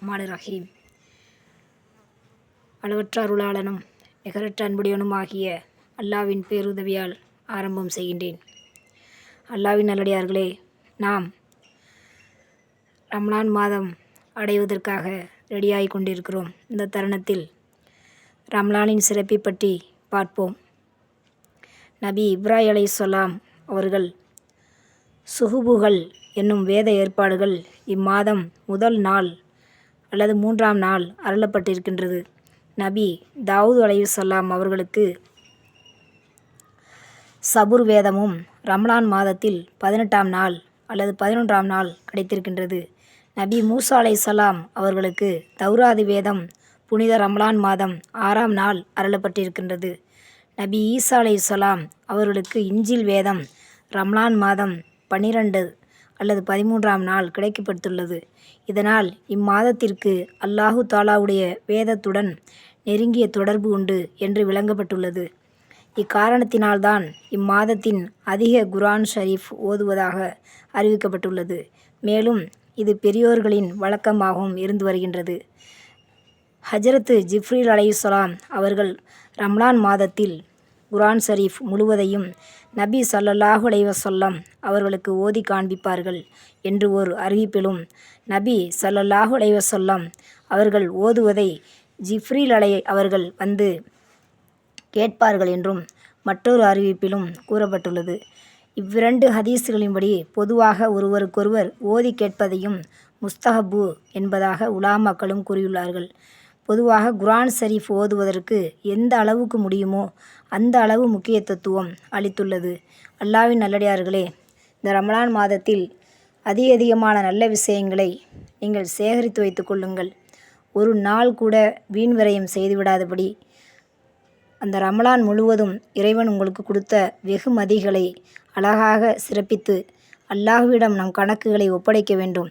ரஹ்மான் ரஹீம். அளவற்ற அருளாளனும் நிகரற்ற அன்புடையனும் ஆகிய அல்லாவின் பேருதவியால் ஆரம்பம் செய்கின்றேன். அல்லாவின் நல்லடியார்களே நாம் ரம்லான் மாதம் அடைவதற்காக ரெடியாகி கொண்டிருக்கிறோம். இந்த தருணத்தில் ரம்லானின் சிறப்பை பற்றி பார்ப்போம். நபி இப்ராஹி சொல்லாம் அவர்கள் சுகுபுகள் என்னும் வேத ஏற்பாடுகள் இம்மாதம் முதல் நாள் அல்லது மூன்றாம் நாள் அருளப்பட்டிருக்கின்றது. நபி தாவூத் அலைஹிஸ்ஸலாம் அவர்களுக்கு சபுர் வேதமும் ரம்லான் மாதத்தில் பதினெட்டாம் நாள் அல்லது பதினொன்றாம் நாள் கிடைத்திருக்கின்றது. நபி மூசா அலை சலாம் அவர்களுக்கு தௌராதி வேதம் புனித ரம்லான் மாதம் ஆறாம் நாள் அருளப்பட்டிருக்கின்றது. நபி ஈசா சலாம் அவர்களுக்கு இஞ்சில் வேதம் ரம்லான் மாதம் பன்னிரண்டு அல்லது பதிமூன்றாம் நாள் கிடைக்கப்பட்டுள்ளது. இதனால் இம்மாதத்திற்கு அல்லாஹு தாலாவுடைய வேதத்துடன் நெருங்கிய தொடர்பு உண்டு என்று விளங்கப்பட்டுள்ளது. இக்காரணத்தினால்தான் இம்மாதத்தின் அதிக குரான் ஷரீஃப் ஓதுவதாக அறிவிக்கப்பட்டுள்ளது. மேலும் இது பெரியோர்களின் வழக்கமாகவும் இருந்து வருகின்றது. ஹஜரத்து ஜிப்ரீல் அலையுசலாம் அவர்கள் ரம்லான் மாதத்தில் குரான் ஷரீஃப் முழுவதையும் நபி சல்லல்லாஹு சொல்லம் அவர்களுக்கு ஓதி காண்பிப்பார்கள் என்று ஒரு அறிவிப்பிலும் நபி சல்லல்லாஹு சொல்லம் அவர்கள் ஓதுவதை ஜிப்ரீல் அலை அவர்கள் வந்து கேட்பார்கள் என்றும் மற்றொரு அறிவிப்பிலும் கூறப்பட்டுள்ளது. இவ்விரண்டு ஹதீஸ்களின்படி பொதுவாக ஒருவருக்கொருவர் ஓதி கேட்பதையும் முஸ்தஹபு என்பதாக உலாமாக்களும் கூறியுள்ளார்கள். பொதுவாக குரான் ஷரீஃப் ஓதுவதற்கு எந்த அளவுக்கு முடியுமோ அந்த அளவு முக்கியத்துவம் அளித்துள்ளது. அல்லாவின் நல்லடியார்களே இந்த ரமலான் மாதத்தில் அதிக அதிகமான நல்ல விஷயங்களை நீங்கள் சேகரித்து வைத்து கொள்ளுங்கள். ஒரு நாள் கூட வீண் விரயம் செய்துவிடாதபடி அந்த ரமலான் முழுவதும் இறைவன் உங்களுக்கு கொடுத்த வெகுமதிகளை அழகாக சிறப்பித்து அல்லாஹ்விடம் நம் கணக்குகளை ஒப்படைக்க வேண்டும்.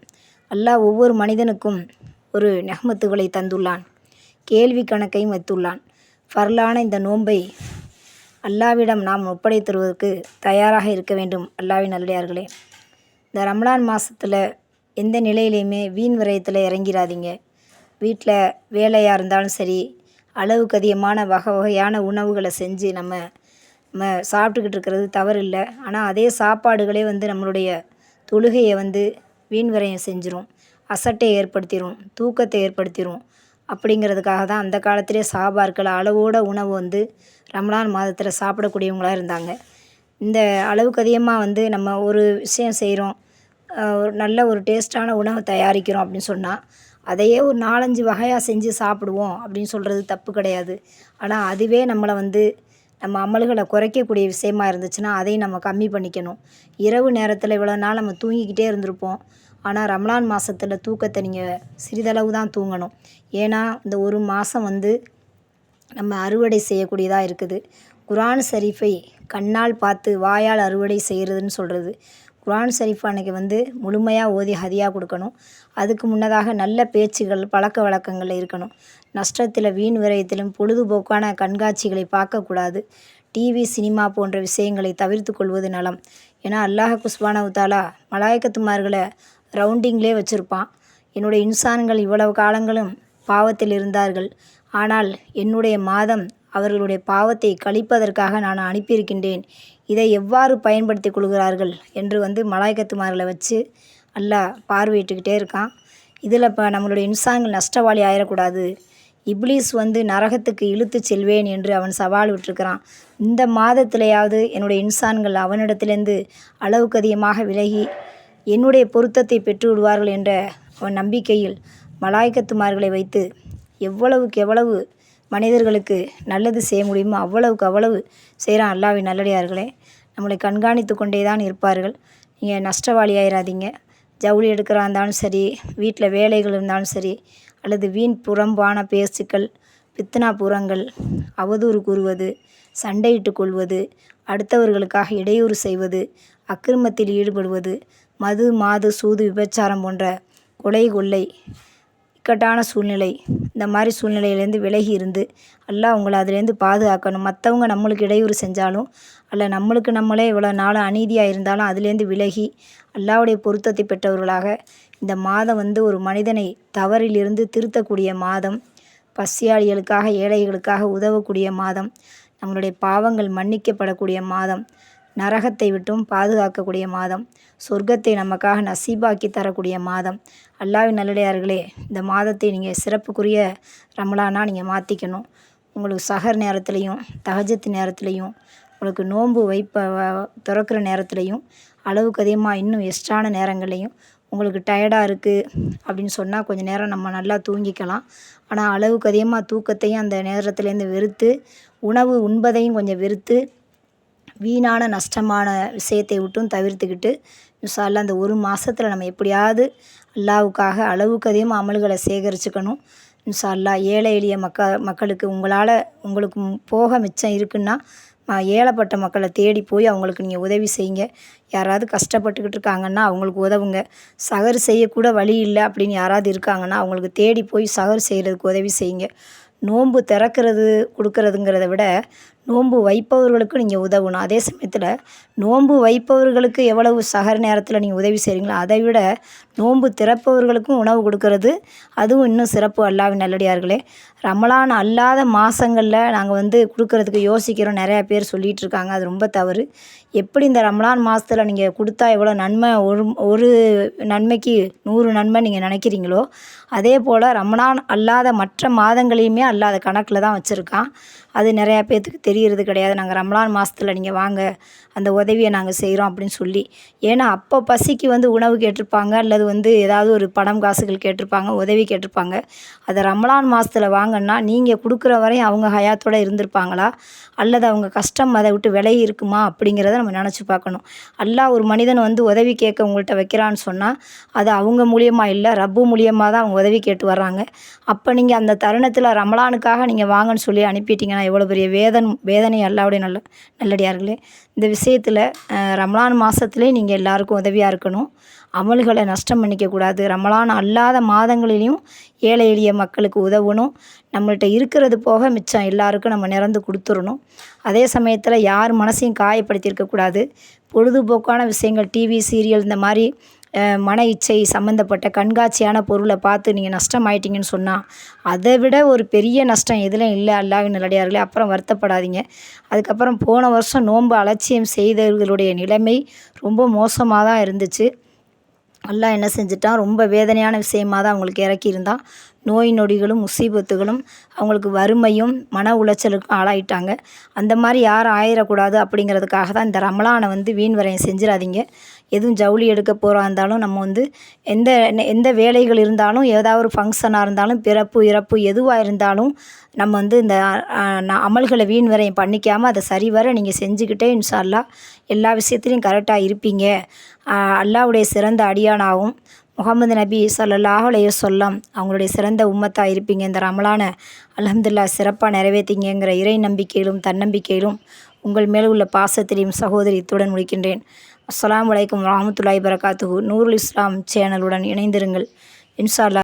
அல்லாஹ் ஒவ்வொரு மனிதனுக்கும் ஒரு நெஹ்மத்துகளை தந்துள்ளான். கேள்வி கணக்கையும் வைத்துள்ளான். ஃபர்லான இந்த நோன்பை அல்லாவிடம் நாம் ஒப்படைத்தருவதற்கு தயாராக இருக்க வேண்டும் அல்லாவின் நல்லடியார்களே இந்த ரம்லான் மாதத்தில் எந்த நிலையிலையுமே வீண் விரயத்தில் இறங்கிடாதீங்க வீட்டில் வேலையாக இருந்தாலும் சரி அளவுக்கு அதிகமான வகை வகையான உணவுகளை செஞ்சு நம்ம நம்ம சாப்பிட்டுக்கிட்டு இருக்கிறது தவறு இல்லை ஆனால் அதே சாப்பாடுகளே வந்து நம்மளுடைய தொழுகையை வந்து வீண் விரயம் செஞ்சிரும் அசட்டை ஏற்படுத்திடும் தூக்கத்தை ஏற்படுத்திடும் அப்படிங்கிறதுக்காக தான் அந்த காலத்திலே சாபார்கள் அளவோட உணவு வந்து ரமலான் மாதத்தில் சாப்பிடக்கூடியவங்களாக இருந்தாங்க. இந்த அளவுக்கு அதிகமாக வந்து நம்ம ஒரு விஷயம் செய்கிறோம் ஒரு நல்ல ஒரு டேஸ்ட்டான உணவை தயாரிக்கிறோம் அப்படின்னு சொன்னால் அதையே ஒரு நாலஞ்சு வகையாக செஞ்சு சாப்பிடுவோம் அப்படின்னு சொல்கிறது தப்பு கிடையாது. ஆனால் அதுவே நம்மளை வந்து நம்ம அமல்களை குறைக்கக்கூடிய விஷயமா இருந்துச்சுன்னா அதையும் நம்ம கம்மி பண்ணிக்கணும். இரவு நேரத்தில் இவ்வளோ நாள் நம்ம தூங்கிக்கிட்டே இருந்திருப்போம். ஆனால் ரமலான் மாதத்தில் தூக்கத்தை நீங்கள் சிறிதளவு தான் தூங்கணும். ஏன்னா இந்த ஒரு மாதம் வந்து நம்ம அறுவடை செய்யக்கூடியதாக இருக்குது. குரான் ஷரீஃபை கண்ணால் பார்த்து வாயால் அறுவடை செய்கிறதுன்னு சொல்கிறது குரான் ஷரீஃப் அன்றைக்கி வந்து முழுமையாக ஓதி ஹதியாக கொடுக்கணும். அதுக்கு முன்னதாக நல்ல பேச்சுகள் பழக்க வழக்கங்கள் இருக்கணும். நஷ்டத்தில் வீண் விரயத்திலும் பொழுதுபோக்கான கண்காட்சிகளை பார்க்கக்கூடாது. டிவி சினிமா போன்ற விஷயங்களை தவிர்த்து கொள்வது நலம். ஏன்னா அல்லாஹ் குஸ்பானவு தாலா மலாயக்கத்துமார்களை ரவுண்டிங்லே வச்சுருப்பான். என்னுடைய இன்சான்கள் இவ்வளவு காலங்களும் பாவத்தில் இருந்தார்கள். ஆனால் என்னுடைய மாதம் அவர்களுடைய பாவத்தை கழிப்பதற்காக நான் அனுப்பியிருக்கின்றேன். இதை எவ்வாறு பயன்படுத்தி கொள்கிறார்கள் என்று வந்து மலாய்க்கத்துமார்களை வச்சு அல்லாஹ் பார்வையிட்டுக்கிட்டே இருக்கான். இதில் இப்போ நம்மளுடைய இன்சான்கள் நஷ்டவாளி ஆயிடக்கூடாது இப்லீஸ் வந்து நரகத்துக்கு இழுத்து செல்வேன் என்று அவன் சவால் விட்டுருக்கிறான். இந்த மாதத்திலேயாவது என்னுடைய இன்சான்கள் அவனிடத்திலேருந்து அளவுக்கு அதிகமாக விலகி என்னுடைய பொருத்தத்தை பெற்று விடுவார்கள் என்ற அவன் நம்பிக்கையில் மலாய்க்கத்துமார்களை வைத்து எவ்வளவுக்கு எவ்வளவு மனிதர்களுக்கு நல்லது செய்ய முடியுமோ அவ்வளவுக்கு அவ்வளவு செய்கிறான் அல்லாவின் நல்லடியார்களே. நம்மளை கண்காணித்து கொண்டே தான் இருப்பார்கள். நீங்கள் நஷ்டவாளி ஆயிடாதீங்க ஜவுளி எடுக்கிறா இருந்தாலும் சரி வீட்டில் வேலைகள் இருந்தாலும் சரி அல்லது வீண் புறம்பான பேச்சுக்கள் பித்தனா புறங்கள் அவதூறு கூறுவது சண்டையிட்டு கொள்வது அடுத்தவர்களுக்காக இடையூறு செய்வது அக்கிரமத்தில் ஈடுபடுவது மது மாது சூது விபச்சாரம் போன்ற கொலை கொள்ளை இக்கட்டான சூழ்நிலை. இந்த மாதிரி சூழ்நிலையிலேருந்து விலகி இருந்து எல்லாம் உங்களை அதுலேருந்து பாதுகாக்கணும். மற்றவங்க நம்மளுக்கு இடையூறு செஞ்சாலும் அல்ல நம்மளுக்கு நம்மளே இவ்வளோ நாளும் அநீதியாக இருந்தாலும் அதுலேருந்து விலகி அல்லாவுடைய பொருத்தத்தை பெற்றவர்களாக இந்த மாதம் வந்து ஒரு மனிதனை தவறிலிருந்து திருத்தக்கூடிய மாதம் பசியாளிகளுக்காக ஏழைகளுக்காக உதவக்கூடிய மாதம் நம்மளுடைய பாவங்கள் மன்னிக்கப்படக்கூடிய மாதம் நரகத்தை விட்டும் பாதுகாக்கக்கூடிய மாதம் சொர்க்கத்தை நமக்காக நசீபாக்கி தரக்கூடிய மாதம். அல்லாவின் நல்லடியார்களே இந்த மாதத்தை நீங்கள் சிறப்புக்குரிய ரமலானாக நீங்கள் மாற்றிக்கணும் உங்களுக்கு சஹர் நேரத்துலையும் தஹஜத் நேரத்துலையும் உங்களுக்கு நோன்பு வைப்ப திறக்கிற நேரத்துலையும் அளவுக்கு அதிகமாக இன்னும் எக்ஸ்ட்ரான நேரங்கள்லையும் உங்களுக்கு டயர்டாக இருக்குது அப்படின்னு சொன்னால் கொஞ்சம் நேரம் நம்ம நல்லா தூங்கிக்கலாம். ஆனால் அளவுக்கு அதிகமாக தூக்கத்தையும் அந்த நேரத்துலேருந்து வெறுத்து உணவு உண்பதையும் கொஞ்சம் வெறுத்து வீணான நஷ்டமான விஷயத்தை விட்டும் தவிர்த்துக்கிட்டு இன்ஷா அல்லா அந்த ஒரு மாதத்துல நம்ம எப்படியாவது அல்லாவுக்காக அளவுக்கு அதிகமாக அமல்களை சேகரிச்சுக்கணும். இன்ஷா அல்லா ஏழை எளிய மக்க மக்களுக்கு உங்களால் உங்களுக்கு போக மிச்சம் இருக்குன்னா ஏழைப்பட்ட மக்களை தேடி போய் அவங்களுக்கு நீங்கள் உதவி செய்யுங்க. யாராவது கஷ்டப்பட்டுக்கிட்டு இருக்காங்கன்னா அவங்களுக்கு உதவுங்க. சகர் செய்யக்கூட வழி இல்லை அப்படின்னு யாராவது இருக்காங்கன்னா அவங்களுக்கு தேடி போய் சகர் செய்கிறதுக்கு உதவி செய்யுங்க. நோன்பு திறக்கிறது கொடுக்கறதுங்கிறத விட நோன்பு வைப்பவர்களுக்கு நீங்கள் உதவணும். அதே சமயத்தில் நோன்பு வைப்பவர்களுக்கு எவ்வளவு சகர் நேரத்தில் நீங்கள் உதவி செய்கிறீங்களோ அதை விட நோன்பு திறப்பவர்களுக்கும் உணவு கொடுக்கறது. அதுவும் இன்னும் சிறப்பு. அல்லாவின் நல்லடியார்களே ரமலான் அல்லாத மாதங்களில் நாங்கள் வந்து கொடுக்கறதுக்கு யோசிக்கிறோம். நிறையா பேர் சொல்லிகிட்டு இருக்காங்க. அது ரொம்ப தவறு. எப்படி இந்த ரமலான் மாதத்துல நீங்கள் கொடுத்தா எவ்வளோ நன்மை ஒரு ஒரு நன்மைக்கு நூறு நன்மை நீங்கள் நினைக்கிறீங்களோ அதே போல் ரமலான் அல்லாத மற்ற மாதங்களையுமே அல்லாத கணக்கில் தான் வச்சுருக்கான். அது நிறையா பேர்த்துக்கு தெரியறது கிடையாது. நாங்கள் ரமலான் மாதத்துல நீங்கள் வாங்க அந்த உதவியை நாங்கள் செய்கிறோம் அப்படின்னு சொல்லி. ஏன்னா அப்போ பசிக்கு வந்து உணவு கேட்டிருப்பாங்க அல்லது வந்து ஏதாவது ஒரு பணம் காசுகள் கேட்டிருப்பாங்க உதவி கேட்டிருப்பாங்க. அதை ரமலான் மாதத்துல வாங்கன்னா நீங்கள் கொடுக்குற வரையும் அவங்க ஹயாத்தோடு இருந்திருப்பாங்களா? அல்லது அவங்க கஷ்டம் அதை விட்டு விலகி இருக்குமா? அப்படிங்கிறத நம்ம நினச்சி பார்க்கணும். அல்லா ஒரு மனிதன் வந்து உதவி கேட்க உங்கள்கிட்ட வைக்கிறான்னு சொன்னால் அது அவங்க மூலியமாக இல்லை ரப்பு மூலியமாக தான் அவங்க உதவி கேட்டு வர்றாங்க. அப்போ நீங்கள் அந்த தருணத்தில் ரமலானுக்காக நீங்கள் வாங்கன்னு சொல்லி அனுப்பிட்டீங்கன்னா எவ்வளோ பெரிய வேதன் வேதனை அல்லாவுடைய நல்ல நல்லடியார்களே. இந்த விஷயத்தில் ரமலான் மாதத்துலேயே நீங்கள் எல்லாருக்கும் உதவியாக இருக்கணும். அமல்களை நஷ்டம் பண்ணிக்கக்கூடாது. ரமலான் அல்லாத மாதங்களிலையும் ஏழை எளிய மக்களுக்கு உதவணும். நம்மள்கிட்ட இருக்கிறது போக மிச்சம் எல்லாருக்கும் நம்ம நிறந்து கொடுத்துடணும் அதே சமயத்தில் யார் மனசையும் காயப்படுத்தியிருக்கக்கூடாது. பொழுதுபோக்கான விஷயங்கள் டிவி சீரியல் இந்த மாதிரி மன இச்சை சம்மந்தப்பட்ட கண்காட்சியான பொருளை பார்த்து நீங்கள் நஷ்டம் ஆயிட்டீங்கன்னு சொன்னால் அதை விட ஒரு பெரிய நஷ்டம் எதுலையும் இல்லை அல்லாவின் நல்லடியார்களே. அப்புறம் வருத்தப்படாதீங்க. அதுக்கப்புறம் போன வருஷம் நோன்பு அலட்சியம் செய்தவர்களுடைய நிலைமை ரொம்ப மோசமாக தான் இருந்துச்சு. எல்லாம் என்ன செஞ்சிட்டான்? ரொம்ப வேதனையான விஷயமாக தான் அவங்களுக்கு இறக்கியிருந்தான். நோய் நொடிகளும் முசீபத்துகளும் அவங்களுக்கு வறுமையும் மன உளைச்சலுக்கும் ஆளாயிட்டாங்க. அந்த மாதிரி யாரும் ஆயிடக்கூடாது அப்படிங்கிறதுக்காக தான் இந்த ரமலானை வந்து வீண் வரையும் செஞ்சிடாதீங்க. எதுவும் ஜவுளி எடுக்க போகிறா இருந்தாலும் நம்ம வந்து எந்த எந்த வேலைகள் இருந்தாலும் ஏதாவது ஒரு ஃபங்க்ஷனாக இருந்தாலும் பிறப்பு இறப்பு எதுவாக இருந்தாலும் நம்ம வந்து இந்த அமல்களை வீண் வரையும் பண்ணிக்காமல் அதை சரிவர நீங்கள் செஞ்சுக்கிட்டே இன்ஷால்லா எல்லா விஷயத்துலையும் கரெக்டாக இருப்பீங்க. அல்லாவுடைய சிறந்த அடியானாகவும் முகமது நபி சல்லாஹ் சொல்லம் அவங்களுடைய சிறந்த உம்மத்தாக இருப்பீங்க. இந்த ரமலான அலமதுல்லா சிறப்பாக நிறைவேற்றிங்கிற இறை நம்பிக்கையிலும் தன்னம்பிக்கையிலும் உங்கள் மேல் உள்ள பாசத்திலையும் சகோதரி இத்துடன் முடிக்கின்றேன். அஸ்லாம் வலைக்கம் வரமத்துல்லாய் பரகாத்துகு நூருல் இஸ்லாம் சேனலுடன் இணைந்திருங்கள். இன்ஷா அல்லா